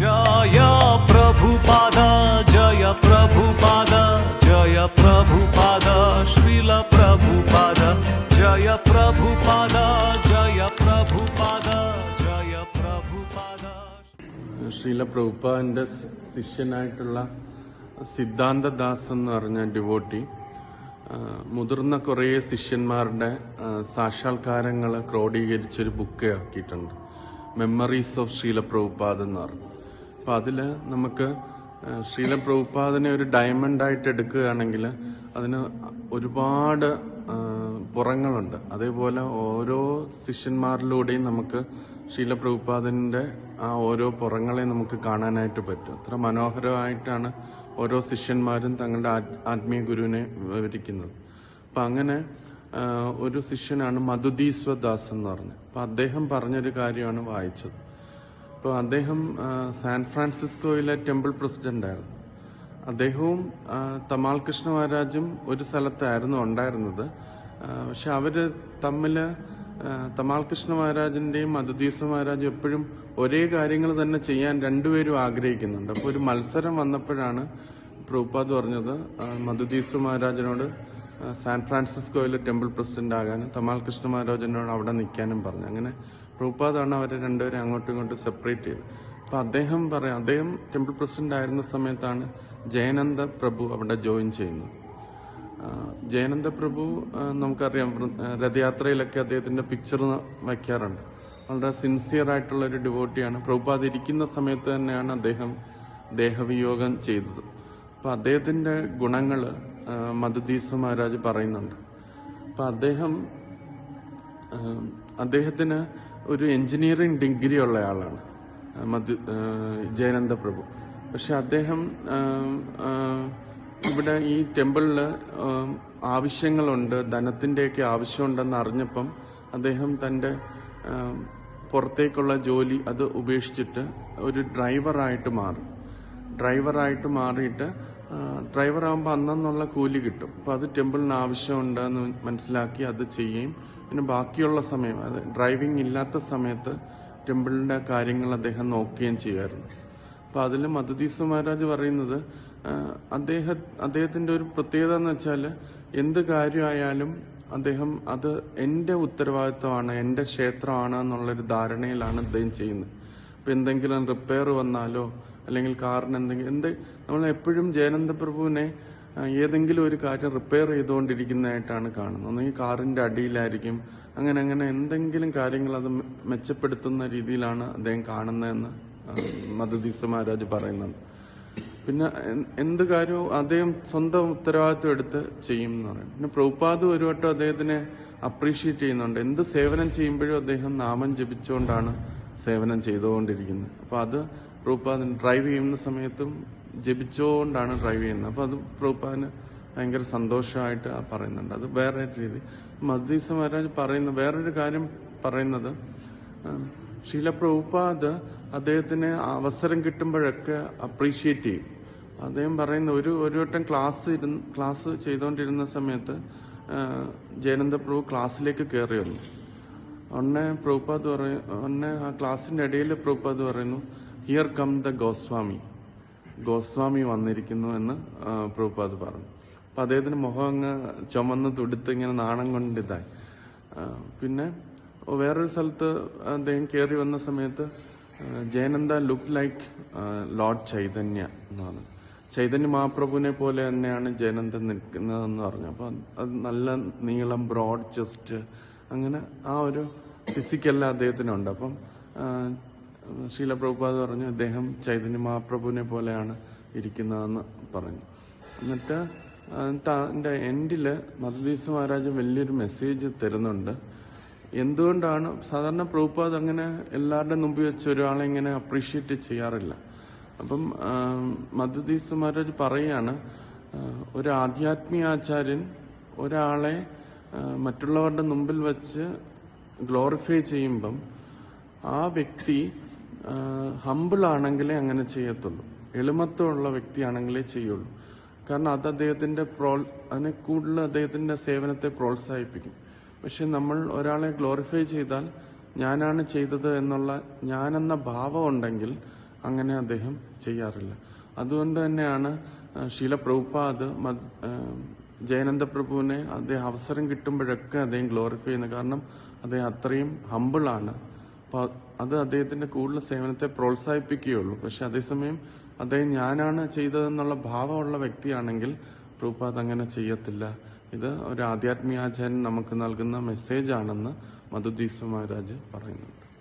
ജയ ജയ ജയ ശ്രീല ജയ ജയ ജയ പ്രഭുപാദന്റെ ശിഷ്യനായിട്ടുള്ള സിദ്ധാന്തദാസ് എന്ന് പറഞ്ഞ ഡിവോട്ടി മുതിർന്ന കുറേ ശിഷ്യന്മാരുടെ സാക്ഷാത്കാരങ്ങൾ ക്രോഡീകരിച്ചൊരു ബുക്ക് ആക്കിയിട്ടുണ്ട്. മെമ്മറീസ് ഓഫ് ശീലപ്രഭുപാദ് എന്ന് പറഞ്ഞു. അപ്പം അതിൽ നമുക്ക് ശീല പ്രഭുപാദിനെ ഒരു ഡയമണ്ട് ആയിട്ട് എടുക്കുകയാണെങ്കിൽ അതിന് ഒരുപാട് പുറങ്ങളുണ്ട്. അതേപോലെ ഓരോ ശിഷ്യന്മാരിലൂടെയും നമുക്ക് ശീല പ്രഭുപാദിന്റെ ആ ഓരോ പുറങ്ങളെ നമുക്ക് കാണാനായിട്ട് പറ്റും. അത്ര മനോഹരമായിട്ടാണ് ഓരോ ശിഷ്യന്മാരും തങ്ങളുടെ ആത്മീയ ഗുരുവിനെ വിവരിക്കുന്നത്. അപ്പം അങ്ങനെ ഒരു ശിഷ്യനാണ് മധുദീശ്വദാസ് എന്ന് പറഞ്ഞത് അപ്പം അദ്ദേഹം പറഞ്ഞൊരു കാര്യമാണ് വായിച്ചത്. അപ്പോൾ അദ്ദേഹം സാൻ ഫ്രാൻസിസ്കോയിലെ ടെമ്പിൾ പ്രസിഡന്റായിരുന്നു. അദ്ദേഹവും തമാൽ കൃഷ്ണ മഹാരാജും ഒരു സ്ഥലത്തായിരുന്നു ഉണ്ടായിരുന്നത്. പക്ഷെ അവർ തമ്മിൽ തമാൽ കൃഷ്ണ മഹാരാജിന്റെയും മധുദീസ മഹാരാജും എപ്പോഴും ഒരേ കാര്യങ്ങൾ തന്നെ ചെയ്യാൻ രണ്ടുപേരും ആഗ്രഹിക്കുന്നുണ്ട്. അപ്പോൾ ഒരു മത്സരം വന്നപ്പോഴാണ് പ്രൂപ്പാദ് പറഞ്ഞത് മധുദീസ മഹാരാജനോട് സാൻ ഫ്രാൻസിസ്കോയിലെ ടെമ്പിൾ പ്രസിഡന്റ് ആകാനും തമാൽ കൃഷ്ണ മഹാരാജനോട് അവിടെ നിൽക്കാനും പറഞ്ഞു അങ്ങനെ പ്രഭുപാദാണ് അവരെ രണ്ടുപേരെ അങ്ങോട്ടും ഇങ്ങോട്ടും സെപ്പറേറ്റ് ചെയ്തത്. അപ്പൊ അദ്ദേഹം പറയാം അദ്ദേഹം ടെമ്പിൾ പ്രസിഡന്റ് ആയിരുന്ന സമയത്താണ് ജയനന്ദ പ്രഭു അവിടെ ജോയിൻ ചെയ്യുന്നത്. ജയനന്ദ പ്രഭു നമുക്കറിയാം രഥയാത്രയിലൊക്കെ അദ്ദേഹത്തിന്റെ പിക്ചർ വയ്ക്കാറുണ്ട്. വളരെ സിൻസിയർ ആയിട്ടുള്ള ഒരു ഡിവോട്ടിയാണ് പ്രഭുപാദ് ഇരിക്കുന്ന സമയത്ത് തന്നെയാണ് അദ്ദേഹം ദേഹവിയോഗം ചെയ്തത്. അപ്പൊ അദ്ദേഹത്തിന്റെ ഗുണങ്ങൾ മധുദീസ മഹാരാജ് പറയുന്നുണ്ട്. അപ്പൊ അദ്ദേഹം അദ്ദേഹത്തിന് ഒരു എഞ്ചിനീയറിംഗ് ഡിഗ്രി ഉള്ള ആളാണ് മധു ജയനന്ദ പ്രഭു. പക്ഷെ അദ്ദേഹം ഇവിടെ ഈ ടെമ്പിളിൽ ആവശ്യങ്ങളുണ്ട് ധനത്തിന്റെയൊക്കെ ആവശ്യമുണ്ടെന്ന് അറിഞ്ഞപ്പം അദ്ദേഹം തന്റെ പുറത്തേക്കുള്ള ജോലി അത് ഉപേക്ഷിച്ചിട്ട് ഒരു ഡ്രൈവറായിട്ട് മാറി. ഡ്രൈവറായിട്ട് മാറിയിട്ട് ഡ്രൈവറാകുമ്പോൾ അന്നെന്നുള്ള കൂലി കിട്ടും. അപ്പോൾ അത് ടെമ്പിളിന് ആവശ്യമുണ്ടെന്ന് മനസ്സിലാക്കി അത് ചെയ്യുകയും പിന്നെ ബാക്കിയുള്ള സമയം അത് ഡ്രൈവിംഗ് ഇല്ലാത്ത സമയത്ത് ടെമ്പിളിന്റെ കാര്യങ്ങൾ അദ്ദേഹം നോക്കുകയും ചെയ്യുമായിരുന്നു. അപ്പോൾ അതിൽ മധുദീസ മഹാരാജ് പറയുന്നത് അദ്ദേഹ അദ്ദേഹത്തിന്റെ ഒരു പ്രത്യേകത എന്ന് വെച്ചാൽ എന്ത് കാര്യമായാലും അദ്ദേഹം അത് എന്റെ ഉത്തരവാദിത്തമാണ് എന്റെ ക്ഷേത്രമാണ് എന്നുള്ളൊരു ധാരണയിലാണ് അദ്ദേഹം ചെയ്യുന്നത്. ഇപ്പൊ എന്തെങ്കിലും റിപ്പയർ വന്നാലോ അല്ലെങ്കിൽ കാറിന് എന്തെങ്കിലും എന്ത് നമ്മൾ എപ്പോഴും ജയനന്ദ പ്രഭുവിനെ ഏതെങ്കിലും ഒരു കാര്യം റിപ്പയർ ചെയ്തുകൊണ്ടിരിക്കുന്നതായിട്ടാണ് കാണുന്നത്. ഒന്നെങ്കിൽ കാറിന്റെ അടിയിലായിരിക്കും. അങ്ങനെ അങ്ങനെ എന്തെങ്കിലും കാര്യങ്ങൾ അത് മെച്ചപ്പെടുത്തുന്ന രീതിയിലാണ് അദ്ദേഹം കാണുന്നതെന്ന് മധുദീസ മഹാരാജ് പറയുന്നുണ്ട്. പിന്നെ എന്ത് കാര്യവും അദ്ദേഹം സ്വന്തം ഉത്തരവാദിത്വം എടുത്ത് ചെയ്യും എന്ന് പറയും. പിന്നെ പ്രഭുപാദ് ഒരു വട്ടം അദ്ദേഹത്തിനെ അപ്രീഷിയേറ്റ് ചെയ്യുന്നുണ്ട്. എന്ത് സേവനം ചെയ്യുമ്പോഴും അദ്ദേഹം നാമം ജപിച്ചുകൊണ്ടാണ് സേവനം ചെയ്തുകൊണ്ടിരിക്കുന്നത്. അപ്പൊ അത് പ്രഭുപാദൻ ഡ്രൈവ് ചെയ്യുന്ന സമയത്തും ജപിച്ചുകൊണ്ടാണ് ഡ്രൈവ് ചെയ്യുന്നത്. അപ്പൊ അത് പ്രൂപ്പാന് ഭയങ്കര സന്തോഷമായിട്ട് പറയുന്നുണ്ട്. അത് വേറെ രീതി. മദ്ദീസ മഹാരാജ് പറയുന്ന വേറൊരു കാര്യം പറയുന്നത് ശീല പ്രഭുപാദ് അദ്ദേഹത്തിന് അവസരം കിട്ടുമ്പോഴൊക്കെ അപ്രീഷിയേറ്റ് ചെയ്യും. അദ്ദേഹം പറയുന്ന ഒരു ഒരു വട്ടം ക്ലാസ് ഇരുന്ന് ക്ലാസ് ചെയ്തുകൊണ്ടിരുന്ന സമയത്ത് ജയനന്ദ പ്രഭു ക്ലാസ്സിലേക്ക് കയറി വന്നു. ഒന്നെ പ്രഭുപാദ് പറയും ഒന്നെ ആ ക്ലാസ്സിന്റെ ഇടയിൽ പ്രഭുപാദ് പറയുന്നു here come the Goswami Goswami വന്നിരിക്കുന്നു എന്ന് പ്രഭുപാദ് പറഞ്ഞു. അപ്പൊ അദ്ദേഹത്തിന് മുഖം അങ്ങ് ചുമന്ന് തുടുത്ത് ഇങ്ങനെ നാണം കൊണ്ടിതായി. പിന്നെ വേറൊരു സ്ഥലത്ത് അദ്ദേഹം കയറി വന്ന സമയത്ത് Jayananda look like Lord Chaitanya എന്ന് പറഞ്ഞു. ചൈതന്യ മഹാപ്രഭുവിനെ പോലെ തന്നെയാണ് ജയനന്ദൻ നിൽക്കുന്നതെന്ന് പറഞ്ഞു. അപ്പൊ അത് നല്ല നീളം ബ്രോഡ് ചെസ്റ്റ് അങ്ങനെ ആ ഒരു ഫിസിക്കെല്ലാം അദ്ദേഹത്തിനുണ്ട്. അപ്പം ശീല പ്രഭുപാദ് പറഞ്ഞു അദ്ദേഹം ചൈതന്യ മഹാപ്രഭുവിനെ പോലെയാണ് ഇരിക്കുന്നതെന്ന് പറഞ്ഞു. എന്നിട്ട് അതിന്റെ എൻഡിൽ മധുദീസ് മഹാരാജ് വലിയൊരു മെസ്സേജ് തരുന്നുണ്ട്. എന്തുകൊണ്ടാണ് സാധാരണ പ്രഭുപാദ് അങ്ങനെ എല്ലാവരുടെ മുമ്പിൽ വെച്ച് ഒരാളെ ഇങ്ങനെ അപ്രീഷിയേറ്റ് ചെയ്യാറില്ല? അപ്പം മധുദീസ് മഹാരാജ് പറയാണ് ഒരു ഒരു ആധ്യാത്മികാചാര്യൻ ഒരാളെ മറ്റുള്ളവരുടെ മുമ്പിൽ വെച്ച് ഗ്ലോറിഫൈ ചെയ്യുമ്പം ആ വ്യക്തി ഹമ്പിൾ ആണെങ്കിലേ അങ്ങനെ ചെയ്യത്തുള്ളൂ. എളിമത്വമുള്ള വ്യക്തിയാണെങ്കിലേ ചെയ്യുള്ളൂ. കാരണം അത് അദ്ദേഹത്തിന്റെ പ്രോ അതിനെ കൂടുതൽ അദ്ദേഹത്തിന്റെ സേവനത്തെ പ്രോത്സാഹിപ്പിക്കും. പക്ഷെ നമ്മൾ ഒരാളെ ഗ്ലോറിഫൈ ചെയ്താൽ ഞാനാണ് ചെയ്തത് എന്നുള്ള ഞാനെന്ന ഭാവം ഉണ്ടെങ്കിൽ അങ്ങനെ അദ്ദേഹം ചെയ്യാറില്ല. അതുകൊണ്ട് തന്നെയാണ് ശീല പ്രഭുപാദ് ജയനന്ദ പ്രഭുവിനെ അദ്ദേഹം അവസരം കിട്ടുമ്പോഴൊക്കെ അദ്ദേഹം ഗ്ലോറിഫൈ ചെയ്യുന്നത്. കാരണം അദ്ദേഹം അത്രയും ഹമ്പിളാണ് അത് അദ്ദേഹത്തിന്റെ കൂടുതൽ സേവനത്തെ പ്രോത്സാഹിപ്പിക്കുകയുള്ളൂ. പക്ഷെ അതേസമയം അദ്ദേഹം ഞാനാണ് ചെയ്തതെന്നുള്ള ഭാവമുള്ള വ്യക്തിയാണെങ്കിൽ പ്രഭുപാദ് അങ്ങനെ ചെയ്യത്തില്ല. ഇത് ഒരു ആധ്യാത്മികാചാര്യൻ നമുക്ക് നൽകുന്ന മെസ്സേജ് ആണെന്ന് മധുദീസ് മഹാരാജ് പറയുന്നുണ്ട്.